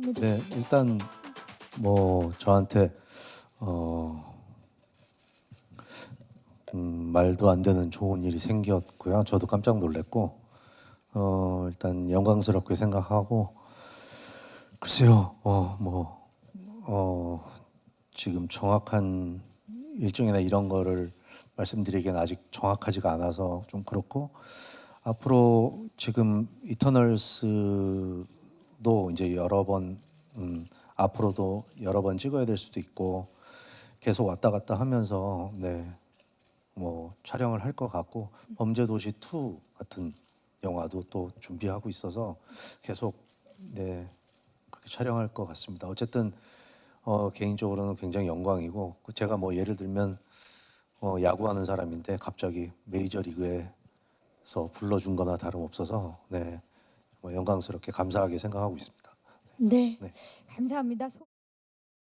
네, 일단 뭐 저한테 어 음, 말도 안 되는 좋은 일이 생겼고요. 저도 깜짝 놀랐고 어 일단 영광스럽게 생각하고 글쎄요. 어 뭐 어, 지금 정확한 일정이나 이런 거를 말씀드리기엔 아직 정확하지가 않아서 좀 그렇고 앞으로 지금 이터널스 도 이제 여러 번 음, 앞으로도 여러 번 찍어야 될 수도 있고 계속 왔다 갔다 하면서 네. 뭐 촬영을 할 것 같고 범죄도시 2 같은 영화도 또 준비하고 있어서 계속 네 그렇게 촬영할 것 같습니다. 어쨌든 어, 개인적으로는 굉장히 영광이고 그 제가 뭐 예를 들면 어, 야구하는 사람인데 갑자기 메이저 리그에서 불러준 거나 다름없어서 네, 뭐 영광스럽게 감사하게 생각하고 있습니다. 네. 네. 감사합니다. 소-